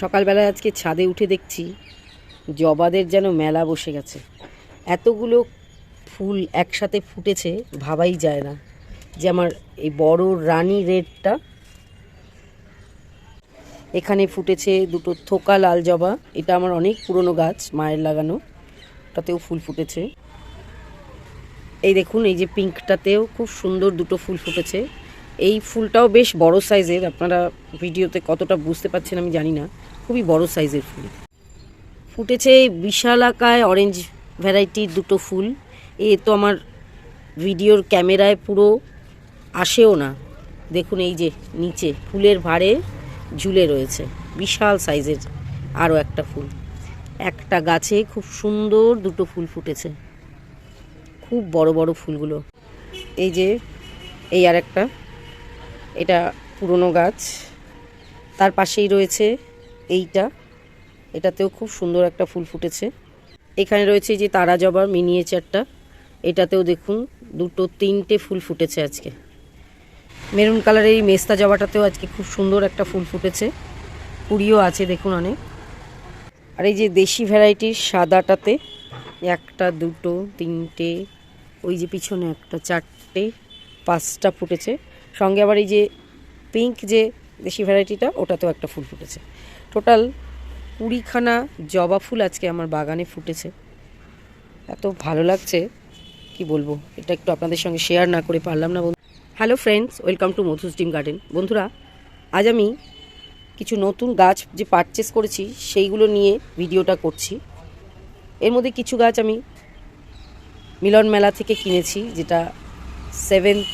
সকালবেলা আজকে ছাদে উঠে দেখছি জবাদের যেন মেলা বসে গেছে। এতগুলো ফুল একসাথে ফুটেছে, ভাবাই যায় না যে আমার এই বড় রানী রেডটা এখানে ফুটেছে দুটো থোকা লাল জবা, এটা আমার অনেক পুরনো গাছ, মায়ের লাগানো ওটাতেও ফুল ফুটেছে। এই দেখুন, এই যে পিঙ্কটাতেও খুব সুন্দর দুটো ফুল ফুটেছে। এই ফুলটাও বেশ বড় সাইজের, আপনারা ভিডিওতে কতটা বুঝতে পারছেন আমি জানি না, খুবই বড় সাইজের ফুল। ফুটেছে বিশালাকায় অরেঞ্জ ভ্যারাইটির দুটো ফুল। এ তো আমার ভিডিওর ক্যামেরায় পুরো আসেও না। দেখুন এই যে নিচে, ফুলের ভারে ঝুলে রয়েছে, বিশাল সাইজের আরও একটা ফুল। একটা গাছে খুব সুন্দর দুটো ফুল ফুটেছে। খুব বড় বড় ফুলগুলো। এই যে, এই আর একটা এটা পুরনো গাছ। তার পাশেই রয়েছে এইটা। এটাতেও খুব সুন্দর একটা ফুল ফুটেছে। এখানে রয়েছে যে তারা জবার মিনিয়েচারটা এটাতেও দেখুন দুটো তিনটে ফুল ফুটেছে আজকে। মেরুন কালারের এই মেস্তা জবাটাতেও আজকে খুব সুন্দর একটা ফুল ফুটেছে। কুড়িও আছে দেখুন অনেক। আর এই যে দেশি ভ্যারাইটির সাদাটাতে একটা, দুটো, তিনটে, ওই যে পিছনে একটা, চারটে, পাঁচটা ফুটেছে। সঙ্গে আবার এই যে পিঙ্ক যে দেশি ভ্যারাইটিটা ওটাতেও একটা ফুল ফুটেছে। টোটাল কুড়িখানা জবা ফুল আজকে আমার বাগানে ফুটেছে। এত ভালো লাগছে, কি বলব? এটা একটু আপনাদের সঙ্গে শেয়ার না করে পারলাম না বন্ধু। হ্যালো ফ্রেন্ডস ওয়েলকাম টু মধুস ডিম গার্ডেন বন্ধুরা, আজ আমি কিছু নতুন গাছ যে পারচেস করেছি, সেইগুলো নিয়ে ভিডিওটা করছি। এর মধ্যে কিছু গাছ আমি মিলন মেলা থেকে কিনেছি, যেটা সেভেন্থ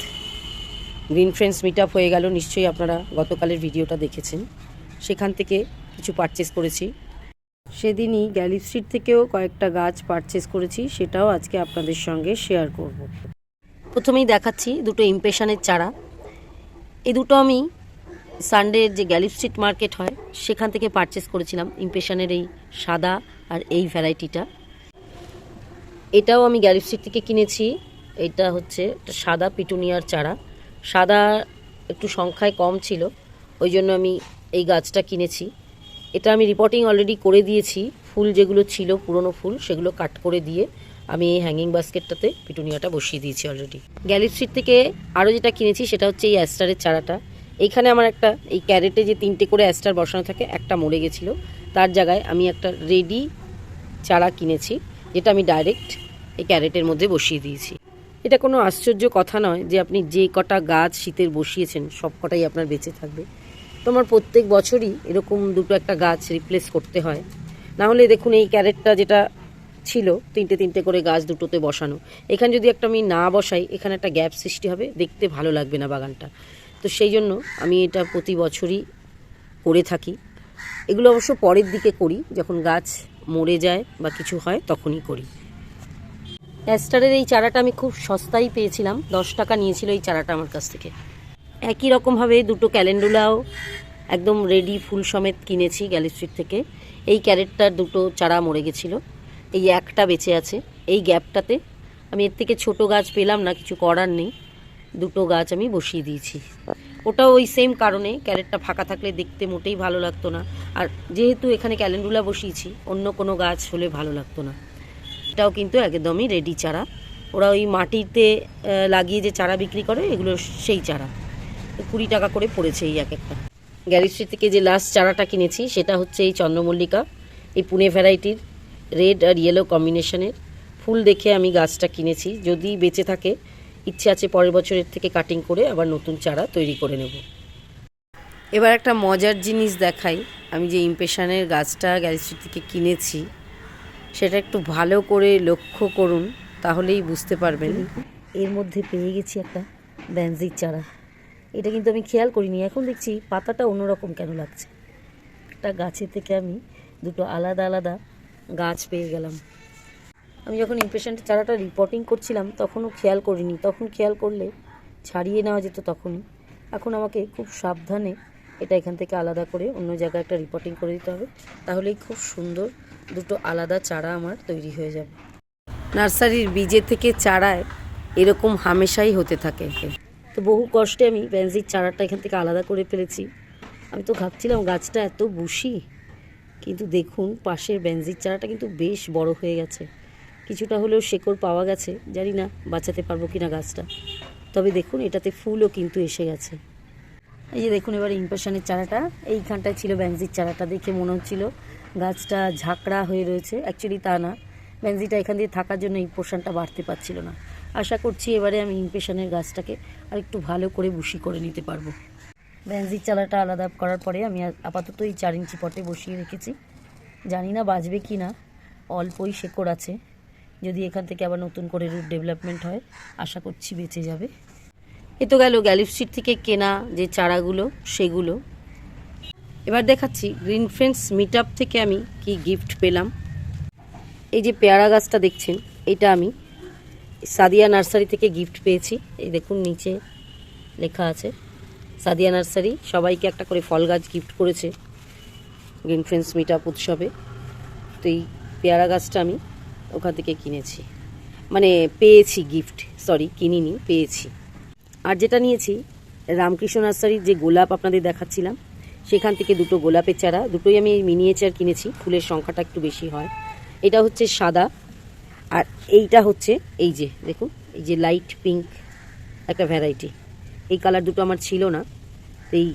গ্রিন ফ্রেন্ডস মিট হয়ে গেল, নিশ্চয়ই আপনারা গতকালের ভিডিওটা দেখেছেন। সেখান থেকে কিছু পারচেস করেছি। সেদিনই গ্যালি স্ট্রিট থেকেও কয়েকটা গাছ পারচেস করেছি, সেটাও আজকে আপনাদের সঙ্গে শেয়ার করব। প্রথমেই দেখাচ্ছি দুটো ইমপ্রেশনের চারা। এই দুটো আমি সানডের যে গ্যালি স্ট্রিট মার্কেট হয়, সেখান থেকে পারচেস করেছিলাম ইমপ্রেশনের এই সাদা আর এই ভ্যারাইটিটা। এটাও আমি গ্যালি স্ট্রিট থেকে কিনেছি। এটা হচ্ছে সাদা পিটুনিয়ার চারা। সাদা একটু সংখ্যায় কম ছিল, ওই জন্য আমি এই গাছটা কিনেছি। এটা আমি রিপোর্টিং অলরেডি করে দিয়েছি, ফুল যেগুলো ছিল, পুরনো ফুল, সেগুলো কাট করে দিয়ে আমি এই হ্যাঙ্গিং বাস্কেটটাতে পিটুনিয়াটা বসিয়ে দিয়েছি অলরেডি গ্যালি স্ট্রিট থেকে আরও যেটা কিনেছি, সেটা হচ্ছে এই অ্যাস্টারের চারাটা। এইখানে আমার একটা, এই ক্যারেটে যে তিনটে করে অ্যাস্টার বসানো থাকে, একটা মরে গেছিল। তার জায়গায় আমি একটা রেডি চারা কিনেছি, যেটা আমি ডাইরেক্ট এই ক্যারেটের মধ্যে বসিয়ে দিয়েছি। এটা কোনো আশ্চর্য কথা নয় যে আপনি যে কটা গাছ শীতের বসিয়েছেন, সব কটাই আপনার বেঁচে থাকবে। তো আমার প্রত্যেক বছরই এরকম দুটো একটা গাছ রিপ্লেস করতে হয়। না হলে দেখুন এই ক্যারেটটা যেটা ছিল, তিনটে তিনটে করে গাছ দুটোতে বসানো। এখানে যদি একটা আমি না বসাই, এখানে একটা গ্যাপ সৃষ্টি হবে, দেখতে ভালো লাগবে না বাগানটা। তো সেই জন্য আমি এটা প্রতি বছরই করে থাকি। এগুলো অবশ্য পরের দিকে করি, যখন গাছ মরে যায় বা কিছু হয়, তখনই করি। অ্যাস্টারের এই চারাটা আমি খুব সস্তায় পেয়েছিলাম। দশ টাকা নিয়েছিল এই চারাটা আমার কাছ থেকে। একই রকমভাবে দুটো ক্যালেন্ডুলাও একদম রেডি ফুল সমেত কিনেছি গ্যালি স্ট্রিট থেকে। এই ক্যারেটটার দুটো চারা মরে গেছিল। এই একটা বেঁচে আছে। এই গ্যাপটাতে আমি এর থেকে ছোট গাছ পেলাম না, কিছু করার নেই। দুটো গাছ আমি বসিয়ে দিয়েছি। ওটাও ওই সেম কারণে ক্যারেটটা ফাঁকা থাকলে দেখতে মোটেই ভালো লাগতো না। আর যেহেতু এখানে ক্যালেন্ডুলা বসিয়েছি, অন্য কোনো গাছ হলে ভালো লাগতো না। এটাও কিন্তু একদমই রেডি চারা। ওরা ওই মাটিতে লাগিয়ে যে চারা বিক্রি করে, এগুলো সেই চারা। কুড়ি টাকা করে পড়েছে এই এক একটা। গ্যারিস্ট্রি থেকে যে লাস্ট চারাটা কিনেছি, সেটা হচ্ছে এই চন্দ্রমল্লিকা, এই পুনে ভ্যারাইটির রেড আর ইয়েলো কম্বিনেশনের ফুল দেখে আমি গাছটা কিনেছি। যদি বেঁচে থাকে, ইচ্ছে আছে পরের বছরের থেকে কাটিং করে আবার নতুন চারা তৈরি করে নেব। এবার একটা মজার জিনিস দেখাই। আমি যে ইমপ্রেশনের গাছটা গ্যারিস্ট্রি থেকে কিনেছি সেটা একটু ভালো করে লক্ষ্য করুন, তাহলেই বুঝতে পারবেন। এর মধ্যে পেয়ে গেছি একটা ব্যানজির চারা। এটা কিন্তু আমি খেয়াল করিনি, এখন দেখছি পাতাটা অন্যরকম কেন লাগছে। একটা গাছে থেকে আমি দুটো আলাদা আলাদা গাছ পেয়ে গেলাম। আমি যখন ইমপ্রেশনটা চারাটা রিপোর্টিং করছিলাম, তখনও খেয়াল করিনি। তখন খেয়াল করলে ছাড়িয়ে নেওয়া যেত তখনই। এখন আমাকে খুব সাবধানে এটা এখান থেকে আলাদা করে অন্য জায়গায় একটা রিপোর্টিং করে দিতে হবে। তাহলেই খুব সুন্দর দুটো আলাদা চারা আমার তৈরি হয়ে যাবে। নার্সারির বীজের থেকে চারায় এরকম হামেশাই হতে থাকে তো বহু কষ্টে আমি প্যান্সির চারাটা এখান থেকে আলাদা করে ফেলেছি। আমি তো ভাবছিলাম গাছটা এত বুশি কিন্তু দেখুন পাশের বেনজির চারাটা কিন্তু বেশ বড় হয়ে গেছে। কিছুটা হলেও শেকড় পাওয়া গেছে, জানি না বাঁচাতে পারব কিনা গাছটা। তবে দেখুন এটাতে ফুলও কিন্তু এসে গেছে। এই যে দেখুন এবার ইম্প্রেশনের চারাটা, এইখানটায় ছিল ব্যানজির চারাটা দেখে মনে হচ্ছিল গাছটা ঝাঁকড়া হয়ে রয়েছে। অ্যাকচুয়ালি তা না। ব্যানজিটা এখান দিয়ে থাকার জন্য এই পোর্শনটা বাড়তে পারছিল না। আশা করছি এবারে আমি ইম্প্রেশনের গাছটাকে আর একটু ভালো করে বুশি করে নিতে পারব। ব্যানজির চারাটা আলাদা করার পরে আমি আপাতত এই চার ইঞ্চি পটে বসিয়ে রেখেছি। জানি না বাঁচবে কি না। অল্পই শেকড় আছে। যদি এখান থেকে আবার নতুন করে রুট ডেভেলপমেন্ট হয়, আশা করছি বেঁচে যাবে। এ তো গেল গ্যালিফ থেকে কেনা যে চারাগুলো, সেগুলো। এবার দেখাচ্ছি গ্রিন ফ্রেন্ডস মিট থেকে আমি কি গিফট পেলাম। এই যে পেয়ারা গাছটা দেখছেন, এটা আমি সাদিয়া নার্সারি থেকে গিফট পেয়েছি। এই দেখুন, নিচে লেখা আছে, সাদিয়া নার্সারি, সবাইকে একটা করে ফল গাছ গিফট করেছে গ্রিন ফ্রেন্ডস মিট উৎসবে। তো এই পেয়ারা গাছটা আমি ওখান থেকে কিনেছি। মানে পেয়েছি গিফট সরি কিনিনি, পেয়েছি। আর যেটা নিয়েছি, রামকৃষ্ণ নার্সারির যে গোলাপ আপনাদের দেখাচ্ছিলাম সেখান থেকে দুটো গোলাপের চারা, দুটোই আমি মিনিয়েচার কিনেছি, ফুলের সংখ্যাটা একটু বেশি হয়। এটা হচ্ছে সাদা, আর এইটা হচ্ছে এই যে, দেখুন, এই যে লাইট পিঙ্ক একটা ভ্যারাইটি এই কালার দুটো আমার ছিল না, এই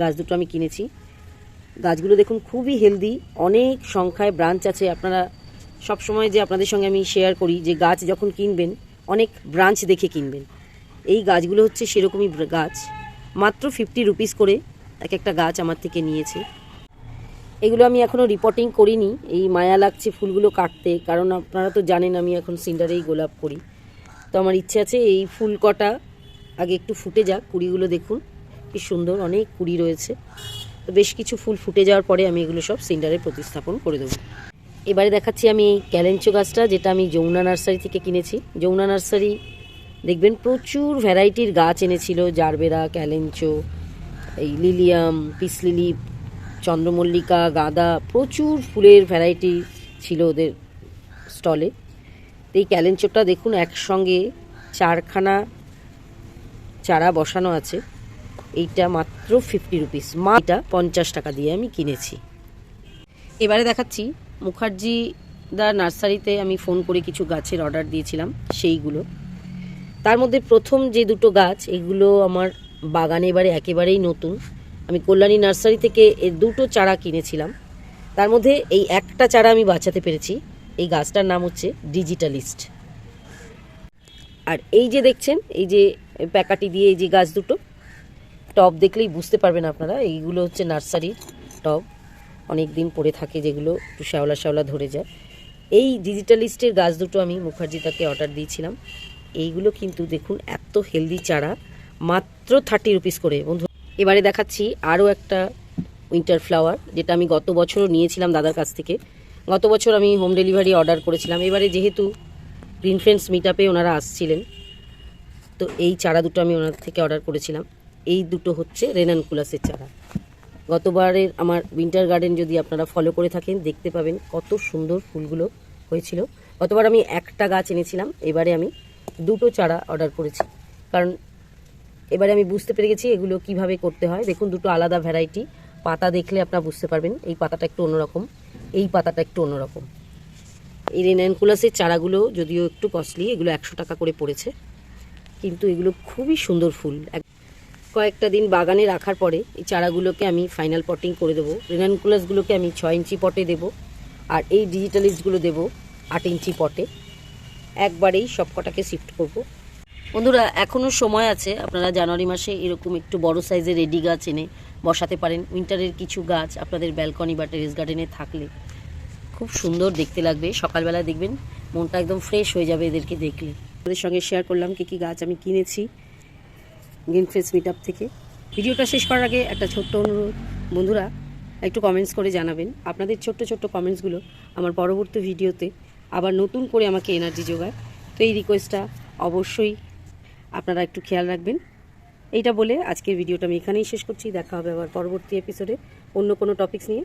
গাছ দুটো আমি কিনেছি। গাছগুলো দেখুন খুবই হেলদি অনেক সংখ্যায় ব্রাঞ্চ আছে। আপনারা সব সময় যে আপনাদের সঙ্গে আমি শেয়ার করি, যে গাছ যখন কিনবেন, অনেক ব্রাঞ্চ দেখে কিনবেন। এই গাছগুলো হচ্ছে সেরকমই গাছ, মাত্র ফিফটি রুপিস করে এক একটা গাছ আমার থেকে নিয়েছে। এগুলো আমি এখনও রিপোর্টিং করিনি। এই মায়া লাগছে ফুলগুলো কাটতে, কারণ আপনারা তো জানেন আমি এখন সিন্ডারেই গোলাপ করি। তো আমার ইচ্ছে আছে এই ফুল কটা আগে একটু ফুটে যাক, কুড়িগুলো দেখুন। কি সুন্দর, অনেক কুড়ি রয়েছে। তো বেশ কিছু ফুল ফুটে যাওয়ার পরে আমি এগুলো সব সিন্ডারে প্রতিস্থাপন করে দেবো। এবারে দেখাচ্ছি আমি এই ক্যালেঞ্চো গাছটা, যেটা আমি যমুনা নার্সারি থেকে কিনেছি। যমুনা নার্সারি, দেখবেন প্রচুর ভ্যারাইটির গাছ এনেছিল, জারবেরা, ক্যালেঞ্চো এই লিলিয়াম, পিস লিলি চন্দ্রমল্লিকা, গাঁদা, প্রচুর ফুলের ভ্যারাইটি ছিল ওদের স্টলে এই ক্যালেঞ্চোটা দেখুন, একসঙ্গে চারখানা চারা বসানো আছে। এইটা মাত্র ফিফটি রুপিস মা, এটা পঞ্চাশ টাকা দিয়ে আমি কিনেছি। এবারে দেখাচ্ছি, মুখার্জি দা নার্সারিতে আমি ফোন করে কিছু গাছের অর্ডার দিয়েছিলাম, সেইগুলো। তার মধ্যে প্রথম যে দুটো গাছ, এগুলো আমার বাগানে এবারে একেবারেই নতুন। আমি কল্যাণী নার্সারি থেকে দুটো চারা কিনেছিলাম। তার মধ্যে এই একটা চারা আমি বাঁচাতে পেরেছি। এই গাছটার নাম হচ্ছে ডিজিটালিস্ট। আর এই যে দেখছেন, এই যে প্যাকাটি দিয়ে এই যে গাছ দুটো, টব দেখলেই বুঝতে পারবেন আপনারা, এইগুলো হচ্ছে নার্সারির টব। অনেক দিন পড়ে থাকে যেগুলো একটু শ্যাওলা শ্যাওলা ধরে যায়। এই ডিজিটালিস্টের গাছ দুটো আমি মুখার্জি তাকে অর্ডার দিয়েছিলাম। এইগুলো কিন্তু দেখুন, এত হেলদি চারা। মাত্র থার্টি রুপিস করে, বন্ধু। এবারে দেখাচ্ছি আরও একটা উইন্টার ফ্লাওয়ার যেটা আমি গত বছরও নিয়েছিলাম দাদার কাছ থেকে। গত বছর আমি হোম ডেলিভারি অর্ডার করেছিলাম। এবারে যেহেতু গ্রিন ফ্রেন্ডস মিট আপে ওনারা আসছিলেন, তো এই চারা দুটো আমি ওনার থেকে অর্ডার করেছিলাম। এই দুটো হচ্ছে রেনানকুলাসের চারা। গতবারের আমার উইন্টার গার্ডেন যদি আপনারা ফলো করে থাকেন, দেখতে পাবেন কত সুন্দর ফুলগুলো হয়েছিল। গতবার আমি একটা গাছ এনেছিলাম, এবারে আমি দুটো চারা অর্ডার করেছি। কারণ এবারে আমি বুঝতে পেরে গেছি এগুলো কীভাবে করতে হয়। দেখুন, দুটো আলাদা ভ্যারাইটি পাতা দেখলে আপনারা বুঝতে পারবেন, এই পাতাটা একটু অন্যরকম, এই পাতাটা একটু অন্যরকম। এই রেনানকুলাসের চারাগুলো যদিও একটু কস্টলি এগুলো একশো টাকা করে পড়েছে। কিন্তু এগুলো খুবই সুন্দর ফুল। কয়েকটা দিন বাগানে রাখার পরে এই চারাগুলোকে আমি ফাইনাল পটিং করে দেবো। রেনানকুলাসগুলোকে আমি ছয় ইঞ্চি পটে দেবো আর এই ডিজিটালিস্টগুলো দেবো আট ইঞ্চি পটে। একবারেই সব কটাকে শিফট করব। বন্ধুরা এখনও সময় আছে। আপনারা জানুয়ারি মাসে এরকম একটু বড় সাইজের রেডি গাছ এনে বসাতে পারেন। উইন্টারের কিছু গাছ আপনাদের ব্যালকনি বা টেরেস গার্ডেনে থাকলে খুব সুন্দর দেখতে লাগবে। সকালবেলা দেখবেন মনটা একদম ফ্রেশ হয়ে যাবে এদেরকে দেখলে। ওদের সঙ্গে শেয়ার করলাম কি কি গাছ আমি কিনেছি গ্রিন ফ্রেশ মিট থেকে। ভিডিওটা শেষ করার আগে একটা ছোট্ট অনুরোধ। বন্ধুরা, একটু কমেন্টস করে জানাবেন। আপনাদের ছোট্ট ছোট্ট কমেন্টসগুলো আমার পরবর্তী ভিডিওতে আবার নতুন করে আমাকে এনার্জি যোগায়। তো এই রিকোয়েস্টটা অবশ্যই আপনারা একটু খেয়াল রাখবেন। এইটা বলে আজকের ভিডিওটা আমি এখানেই শেষ করছি। দেখা হবে আবার পরবর্তী এপিসোডে অন্য কোনো টপিক্স নিয়ে।